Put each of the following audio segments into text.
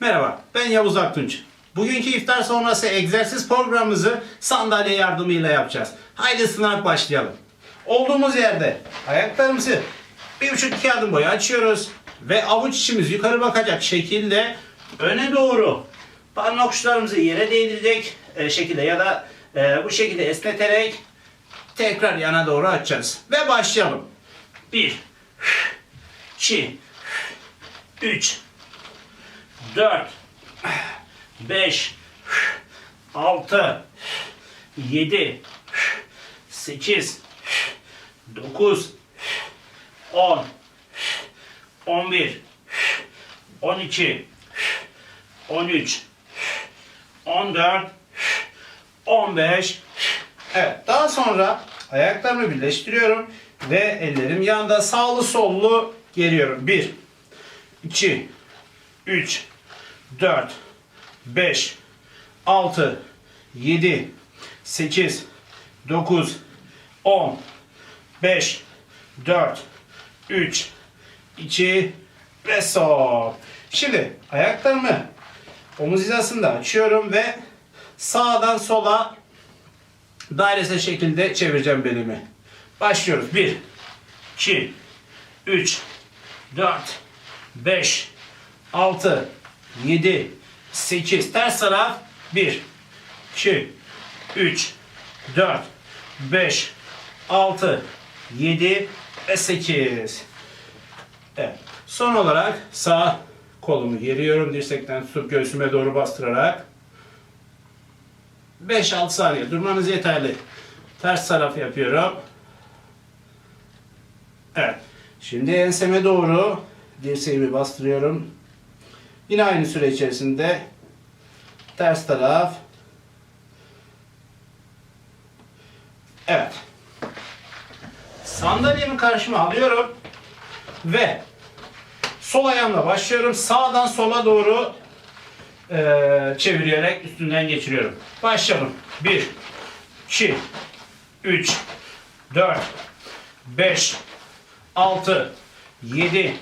Merhaba, ben Yavuz Aktunç. Bugünkü iftar sonrası egzersiz programımızı sandalye yardımıyla yapacağız. Haydi ısınarak başlayalım. Olduğumuz yerde ayaklarımızı bir buçuk iki adım boyu açıyoruz ve avuç içimiz yukarı bakacak şekilde öne doğru parmak uçlarımızı yere değdirecek e, şekilde ya da e, bu şekilde esneterek tekrar yana doğru açacağız. Ve başlayalım. 1 2 3 4 5 6 7 8 9 10 11 12 13 14 15 Evet daha sonra ayaklarımı birleştiriyorum ve ellerim yanda sağlı sollu geriyorum. 1 2 3 4 5 6 7 8 9 10 5 4 3 2 ve son. Şimdi ayaklarımı omuz hizasında açıyorum ve sağdan sola dairesel şekilde çevireceğim belimi. Başlıyoruz. 1 2 3 4 5 6 7 8 ters taraf 1 2 3 4 5 6 7 ve 8 Evet. Son olarak sağ kolumu geriyorum. Dirsekten tutup göğsüme doğru bastırarak 5-6 saniye durmanız yeterli. Ters taraf yapıyorum. Evet. Şimdi enseme doğru dirseğimi bastırıyorum. Yine aynı süre içerisinde ters taraf. Evet. Sandalyemi karşıma alıyorum ve sol ayağımla başlıyorum. Sağdan sola doğru eee çevirerek üstünden geçiriyorum. Başlayalım. 1 2 3 4 5 6 7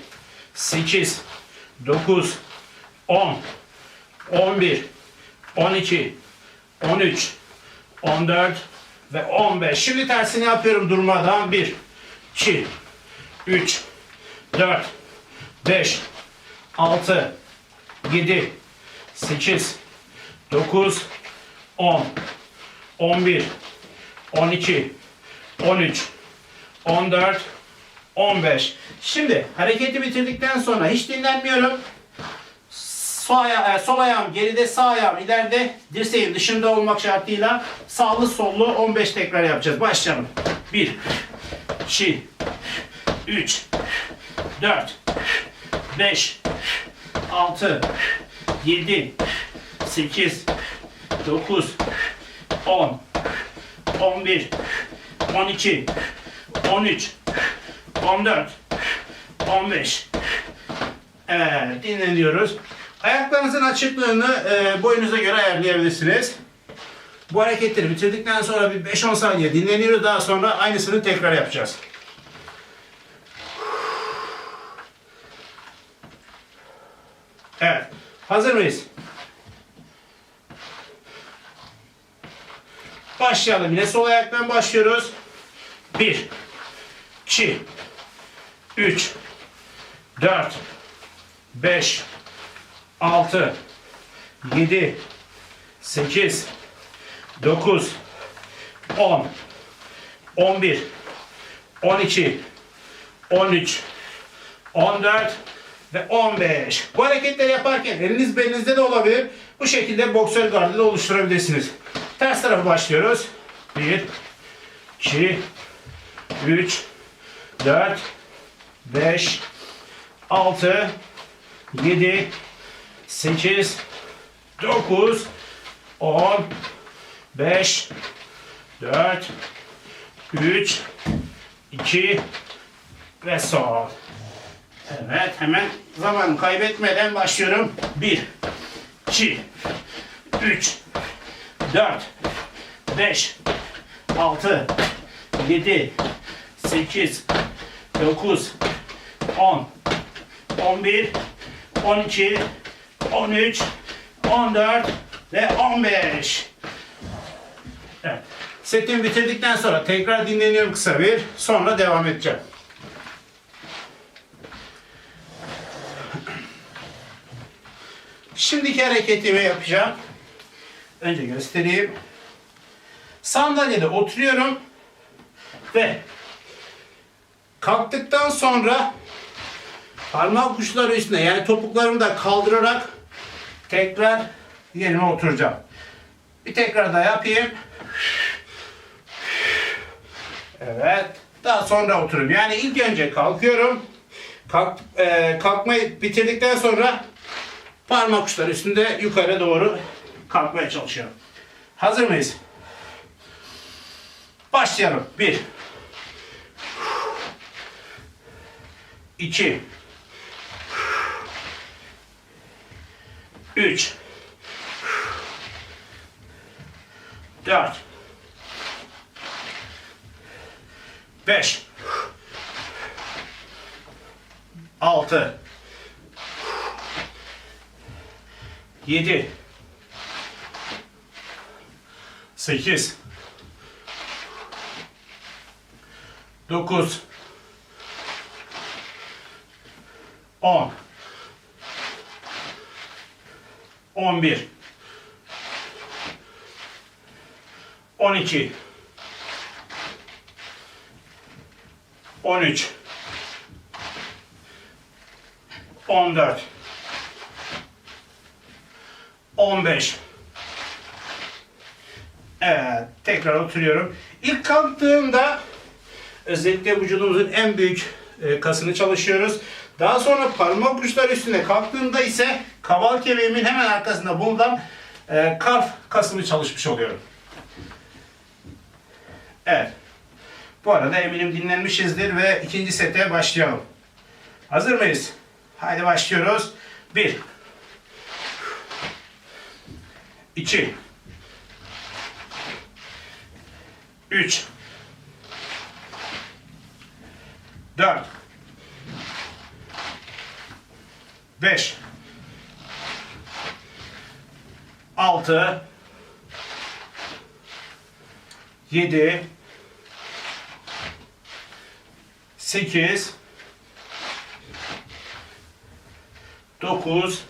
8 9 10 11 12 13 14 ve 15. Şimdi tersini yapıyorum durmadan. 1 2 3 4 5 6 7 8 9 10 11 12 13 14 15. Şimdi hareketi bitirdikten sonra hiç dinlenmiyorum. Sol, aya- e, sol ayağım geride, sağ ayağım ileride, dirseğin dışında olmak şartıyla sağlı sollu 15 tekrar yapacağız. Başlayalım. 1 2 3 4 5 6 7 8 9 10 11 12 13 14 15 Evet dinleniyoruz. Ayaklarınızın açıklığını e, boyunuza göre ayarlayabilirsiniz. Bu hareketleri bitirdikten sonra bir 5-10 saniye dinleniyoruz. Daha sonra aynısını tekrar yapacağız. Evet. Hazır mıyız? Başlayalım. Yine sol ayaktan başlıyoruz. 1 2 3 4 5 6 7 8 9 10 11 12 13 14 ve 15. Bu hareketleri yaparken eliniz belinizde de olabilir. Bu şekilde boksör gardı da oluşturabilirsiniz. Ters tarafa başlıyoruz. 1 2 3 4 5 6 7 8 9 10 5 4 3 2 ve son. Evet hemen zaman kaybetmeden başlıyorum. 1 2 3 4 5 6 7 8 9 10 11 12 13, 14 ve 15. Evet. Setimi bitirdikten sonra tekrar dinleniyorum kısa bir. Sonra devam edeceğim. Şimdiki hareketimi yapacağım. Önce göstereyim. Sandalyede oturuyorum ve kalktıktan sonra parmak uçları üstüne yani topuklarımı da kaldırarak tekrar yerime oturacağım. Bir tekrar da yapayım. Evet. Daha sonra oturuyorum. Yani ilk önce kalkıyorum. Kalk, e, kalkmayı bitirdikten sonra parmak uçları üstünde yukarı doğru kalkmaya çalışıyorum. Hazır mıyız? Başlayalım. Bir. İki. Üç. Dört. Beş. Altı. Yedi. Sekiz. Dokuz. On. On bir. On iki. On üç. On dört. On beş. Evet, tekrar oturuyorum. İlk kalktığımda özellikle vücudumuzun en büyük e, kasını çalışıyoruz. Daha sonra parmak uçları üstüne kalktığımda ise kaval kemiğimin hemen arkasında bulunan e, kalf kasını çalışmış oluyorum. Evet. Bu arada eminim dinlenmişizdir ve ikinci sete başlayalım. Hazır mıyız? Haydi başlıyoruz. Bir. İki. Üç. Dört. Beş. Altı. Yedi. Sekiz. Dokuz.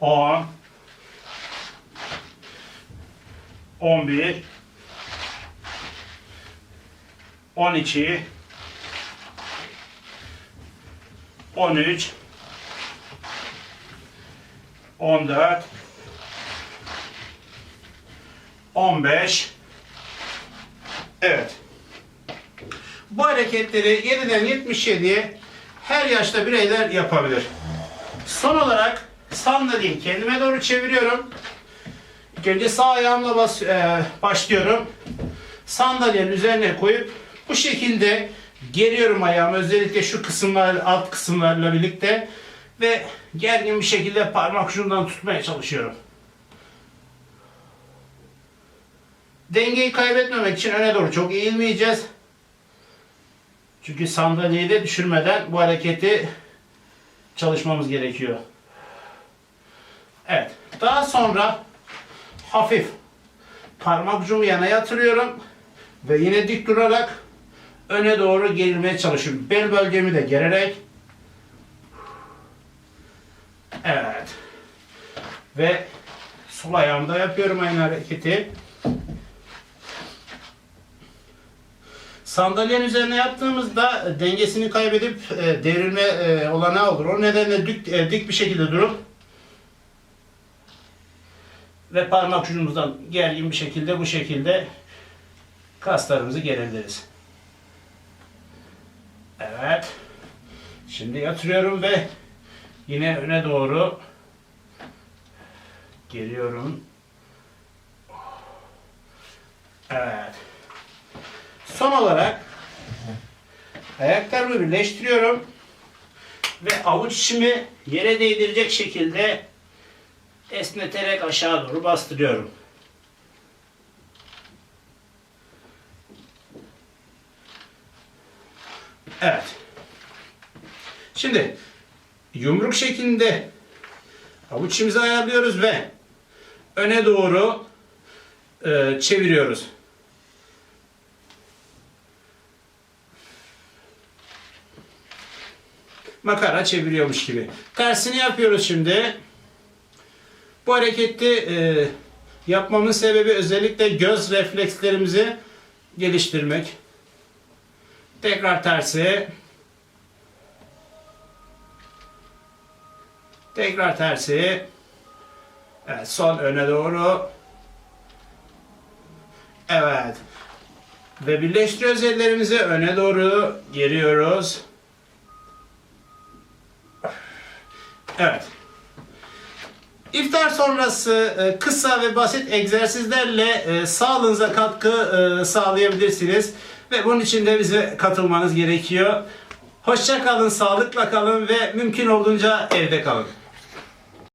On. On bir. On iki. On üç. On dört. On beş. Evet. Bu hareketleri 7'den 77'ye her yaşta bireyler yapabilir. Son olarak sandalyeyi kendime doğru çeviriyorum. İlk önce sağ ayağımla bas, e, başlıyorum. Sandalyenin üzerine koyup bu şekilde geriyorum ayağımı özellikle şu kısımlar alt kısımlarla birlikte ve gergin bir şekilde parmak ucundan tutmaya çalışıyorum. Dengeyi kaybetmemek için öne doğru çok eğilmeyeceğiz. Çünkü sandalyeyi de düşürmeden bu hareketi çalışmamız gerekiyor. Evet. Daha sonra hafif parmak ucumu yana yatırıyorum ve yine dik durarak öne doğru gerilmeye çalışıyorum. Bel bölgemi de gererek Evet. Ve sol ayağımda yapıyorum aynı hareketi. Sandalyenin üzerine yaptığımızda dengesini kaybedip e, devrilme e, olanağı olur. O nedenle dik, e, dik bir şekilde durup ve parmak ucumuzdan gergin bir şekilde bu şekilde kaslarımızı gerileriz. Evet. Şimdi yatırıyorum ve yine öne doğru geliyorum. Evet. Son olarak ayaklarımı birleştiriyorum ve avuç içimi yere değdirecek şekilde esneterek aşağı doğru bastırıyorum. Evet. Şimdi yumruk şeklinde avuç içimizi ayarlıyoruz ve öne doğru e, çeviriyoruz. Makara çeviriyormuş gibi. Tersini yapıyoruz şimdi. Bu hareketi e, yapmamın sebebi özellikle göz reflekslerimizi geliştirmek. Tekrar tersi. Tekrar tersi. Evet, son öne doğru. Evet. Ve birleştiriyoruz ellerimizi öne doğru geriyoruz. Evet. İftar sonrası e, kısa ve basit egzersizlerle e, sağlığınıza katkı e, sağlayabilirsiniz. Ve bunun için de bize katılmanız gerekiyor. Hoşça kalın, sağlıkla kalın ve mümkün olduğunca evde kalın.